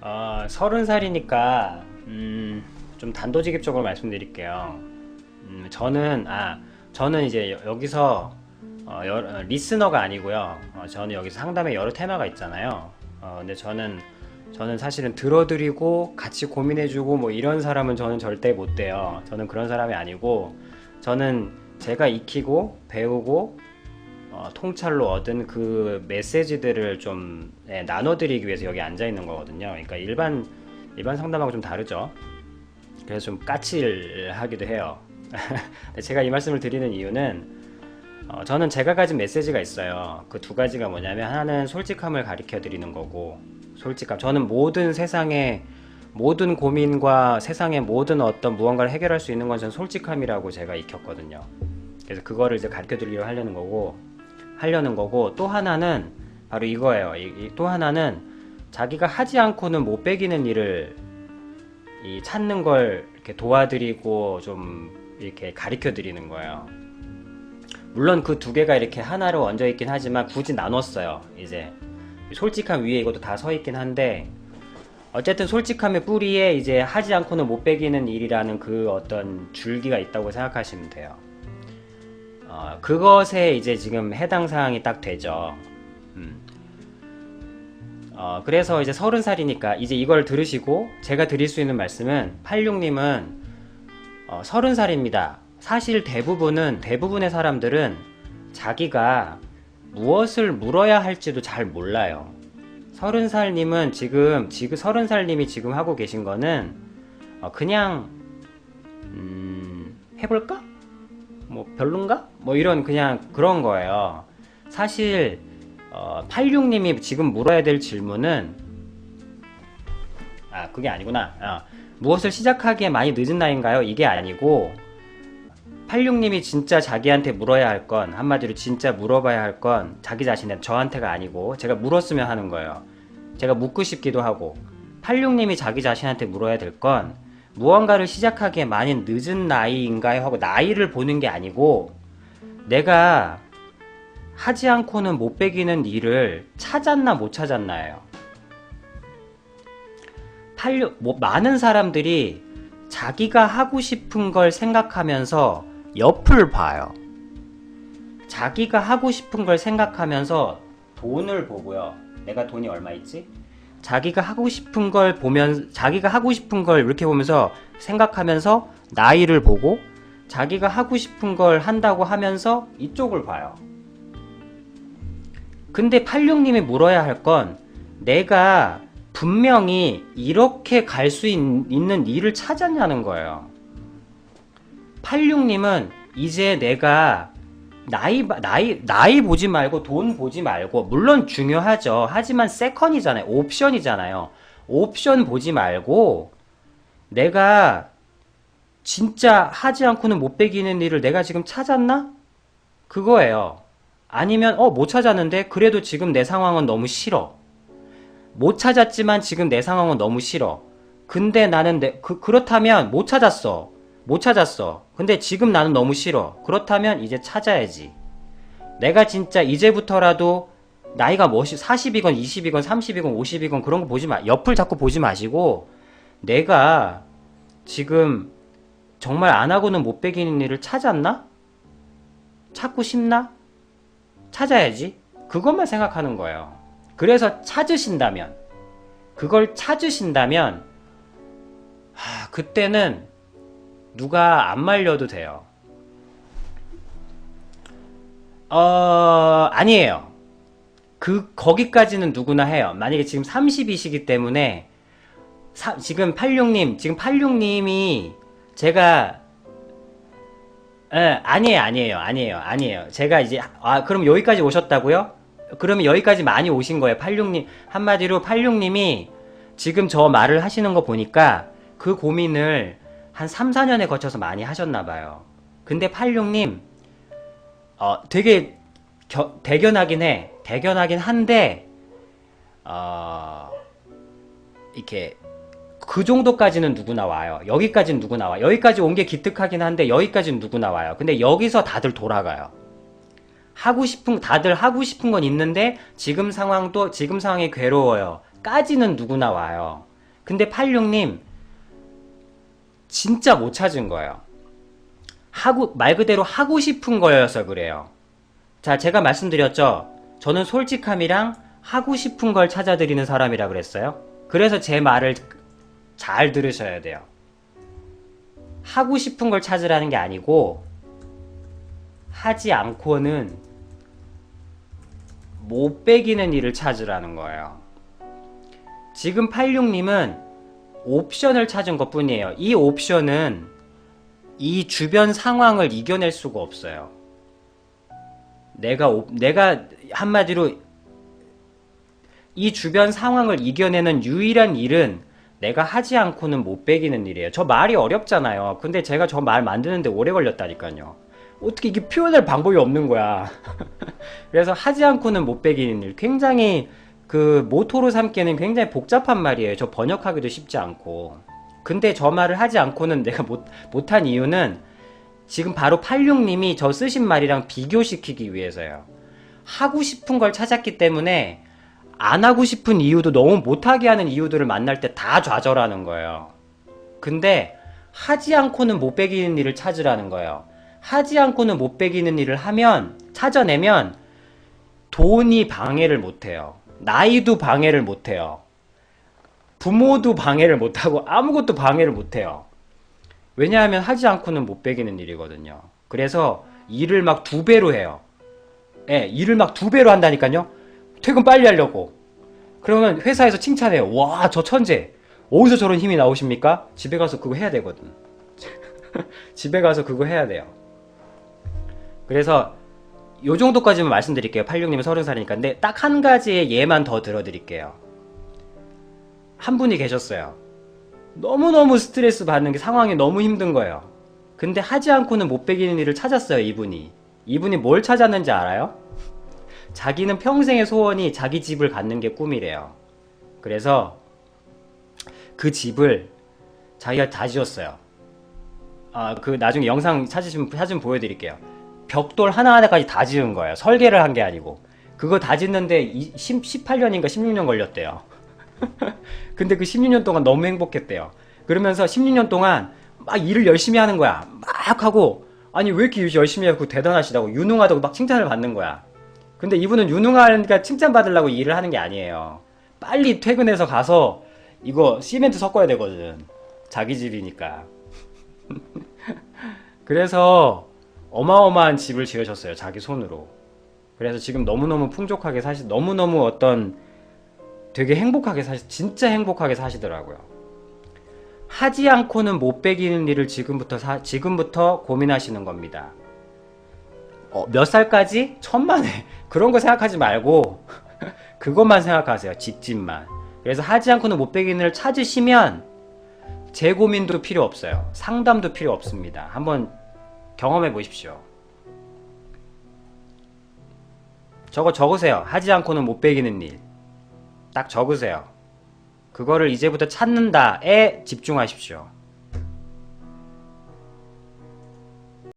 어, 서른 살이니까 음, 좀 단도직입적으로 말씀드릴게요. 음, 저는 아 저는 이제 여, 기서 어, 여- 어, 리스너가 아니고요. 어, 저는 여기서 상담에 여러 테마가 있잖아요. 어, 근데 저는 저는 사실은 들어드리고 같이 고민해주고 뭐 이런 사람은 저는 절대 못 돼요. 저는 그런 사람이 아니고 저는 제가 익히고 배우고 어, 통찰로 얻은 그 메시지들을 좀 예, 나눠드리기 위해서 여기 앉아 있는 거거든요. 그러니까 일반 일반 상담하고 좀 다르죠. 그래서 좀 까칠하기도 해요. 제가 이 말씀을 드리는 이유는 어, 저는 제가 가진 메시지가 있어요. 그 두 가지가 뭐냐면 하나는 솔직함을 가르쳐 드리는 거고 솔직함. 저는 모든 세상의 모든 고민과 세상의 모든 어떤 무언가를 해결할 수 있는 건 저는 솔직함이라고 제가 익혔거든요. 그래서 그거를 이제 가르쳐 드리려 하려는 거고 하려는 거고 또 하나는 바로 이거예요. 이- 이- 또 하나는 자기가 하지 않고는 못 배기는 일을 이 찾는 걸 이렇게 도와드리고 좀 이렇게 가르쳐 드리는 거예요. 물론 그 두 개가 이렇게 하나로 얹어 있긴 하지만 굳이 나눴어요. 이제 솔직함 위에 이것도 다 서 있긴 한데 어쨌든 솔직함의 뿌리에 이제 하지 않고는 못 배기는 일이라는 그 어떤 줄기가 있다고 생각하시면 돼요. 어, 그것에 이제 지금 해당 사항이 딱 되죠. 음. 어, 그래서 이제 서른 살이니까 이제 이걸 들으시고 제가 드릴 수 있는 말씀은 86님은 어, 서른 살입니다. 사실 대부분은 대부분의 사람들은 자기가 무엇을 물어야 할지도 잘 몰라요. 서른 살님은 지금 지금 서른 살님이 지금 하고 계신 거는 어, 그냥 음, 해볼까? 뭐 별론가? 뭐 이런 그냥 그런 거예요. 사실 어, 86님이 지금 물어야 될 질문은 아 그게 아니구나. 아, 무엇을 시작하기에 많이 늦은 나이인가요? 이게 아니고 86님이 진짜 자기한테 물어야 할 건 한마디로 진짜 물어봐야 할 건 자기 자신한테 저한테가 아니고 제가 물었으면 하는 거예요. 제가 묻고 싶기도 하고 86님이 자기 자신한테 물어야 될건 무언가를 시작하기에 많이 늦은 나이인가요? 하고 나이를 보는 게 아니고 내가 하지 않고는 못 배기는 일을 찾았나 못 찾았나예요. 86, 뭐 많은 사람들이 자기가 하고 싶은 걸 생각하면서 옆을 봐요. 자기가 하고 싶은 걸 생각하면서 돈을 보고요. 내가 돈이 얼마 있지? 자기가 하고 싶은 걸 보면 자기가 하고 싶은 걸 이렇게 보면서 생각하면서 나이를 보고 자기가 하고 싶은 걸 한다고 하면서 이쪽을 봐요. 근데 86님이 물어야 할 건 내가 분명히 이렇게 갈 수 있는 일을 찾았냐는 거예요. 86님은 이제 내가 나이, 봐- 나이, 나이 보지 말고 돈 보지 말고, 물론 중요하죠. 하지만 세컨이잖아요. 옵션이잖아요. 옵션 보지 말고, 내가 진짜 하지 않고는 못 배기는 일을 내가 지금 찾았나? 그거예요. 아니면, 어, 못 찾았는데, 그래도 지금 내 상황은 너무 싫어. 못 찾았지만 지금 내 상황은 너무 싫어. 근데 나는 내, 그, 그렇다면 못 찾았어. 못 찾았어. 근데 지금 나는 너무 싫어. 그렇다면 이제 찾아야지. 내가 진짜 이제부터라도 나이가 뭐시 40이건 20이건 30이건 50이건 그런 거 보지 마. 옆을 자꾸 보지 마시고 내가 지금 정말 안 하고는 못 배기는 일을 찾았나? 찾고 싶나? 찾아야지. 그것만 생각하는 거예요. 그래서 찾으신다면 그걸 찾으신다면 하, 그때는 누가 안 말려도 돼요. 어, 아니에요. 그, 거기까지는 누구나 해요. 만약에 지금 30이시기 때문에, 사- 지금 86님, 지금 86님이 제가, 에, 아니에요, 아니에요, 아니에요, 아니에요. 제가 이제, 아, 그럼 여기까지 오셨다고요? 그러면 여기까지 많이 오신 거예요, 86님. 한마디로 86님이 지금 저 말을 하시는 거 보니까 그 고민을 한 3, 4년에 거쳐서 많이 하셨나 봐요. 근데 86님, 어, 되게 겨- 대견하긴 해. 대견하긴 한데, 어, 이렇게 그 정도까지는 누구나 와요. 여기까지는 누구나 와. 여기까지 온 게 기특하긴 한데 여기까지는 누구나 와요. 근데 여기서 다들 돌아가요. 하고 싶은 다들 하고 싶은 건 있는데 지금 상황도 지금 상황이 괴로워요. 까지는 누구나 와요. 근데 86님 진짜 못 찾은 거예요. 하고 말 그대로 하고 싶은 거여서 그래요. 자, 제가 말씀드렸죠. 저는 솔직함이랑 하고 싶은 걸 찾아드리는 사람이라 그랬어요. 그래서 제 말을 잘 들으셔야 돼요. 하고 싶은 걸 찾으라는 게 아니고 하지 않고는 못 빼기는 일을 찾으라는 거예요. 지금 86님은 옵션을 찾은 것 뿐이에요. 이 옵션은 이 주변 상황을 이겨낼 수가 없어요. 내가, 옵- 내가 한마디로 이 주변 상황을 이겨내는 유일한 일은 내가 하지 않고는 못 빼기는 일이에요. 저 말이 어렵잖아요. 근데 제가 저 말 만드는데 오래 걸렸다니까요. 어떻게 이게 표현할 방법이 없는 거야. 그래서 하지 않고는 못 빼기는 일. 굉장히 그 모토로 삼기에는 굉장히 복잡한 말이에요. 저 번역하기도 쉽지 않고. 근데 저 말을 하지 않고는 내가 못, 못한 이유는 지금 바로 86님이 저 쓰신 말이랑 비교시키기 위해서요. 하고 싶은 걸 찾았기 때문에 안 하고 싶은 이유도 너무 못하게 하는 이유들을 만날 때 다 좌절하는 거예요. 근데 하지 않고는 못 빼기는 일을 찾으라는 거예요. 하지 않고는 못 빼기는 일을 하면 찾아내면 돈이 방해를 못해요. 나이도 방해를 못해요. 부모도 방해를 못하고 아무것도 방해를 못해요. 왜냐하면 하지 않고는 못 빼기는 일이거든요. 그래서 일을 막 두 배로 해요. 예, 일을 막 두 배로 한다니까요. 퇴근 빨리 하려고. 그러면 회사에서 칭찬해요. 와, 저 천재. 어디서 저런 힘이 나오십니까? 집에 가서 그거 해야 되거든. 집에 가서 그거 해야 돼요. 그래서 요 정도까지만 말씀드릴게요. 86님은 30살이니까. 근데 딱 한 가지의 예만 더 들어드릴게요. 한 분이 계셨어요. 너무너무 스트레스 받는 게 상황이 너무 힘든 거예요. 근데 하지 않고는 못 빼기는 일을 찾았어요, 이분이. 이분이 뭘 찾았는지 알아요? 자기는 평생의 소원이 자기 집을 갖는 게 꿈이래요. 그래서 그 집을 자기가 다 지었어요. 아, 그 나중에 영상 찾으시면 사진 보여드릴게요. 벽돌 하나하나까지 다 지은 거예요. 설계를 한 게 아니고. 그거 다 짓는데 10, 18년인가 16년 걸렸대요. 근데 그 16년 동안 너무 행복했대요. 그러면서 16년 동안 막 일을 열심히 하는 거야. 막 하고, 아니, 왜 이렇게 열심히 하고 대단하시다고, 유능하다고 막 칭찬을 받는 거야. 근데 이분은 유능하니까 칭찬받으려고 일을 하는 게 아니에요. 빨리 퇴근해서 가서 이거 시멘트 섞어야 되거든. 자기 집이니까. 그래서 어마어마한 집을 지으셨어요. 자기 손으로. 그래서 지금 너무너무 풍족하게 사시, 너무너무 어떤 되게 행복하게 사시, 진짜 행복하게 사시더라고요. 하지 않고는 못 빼기는 일을 지금부터 사, 지금부터 고민하시는 겁니다. 어, 몇 살까지? 천만에. 그런 거 생각하지 말고, 그것만 생각하세요. 직진만. 그래서 하지 않고는 못 빼기는 일을 찾으시면, 제 고민도 필요 없어요. 상담도 필요 없습니다. 한번 경험해 보십시오. 저거 적으세요. 하지 않고는 못 빼기는 일. 딱 적으세요. 그거를 이제부터 찾는다에 집중하십시오.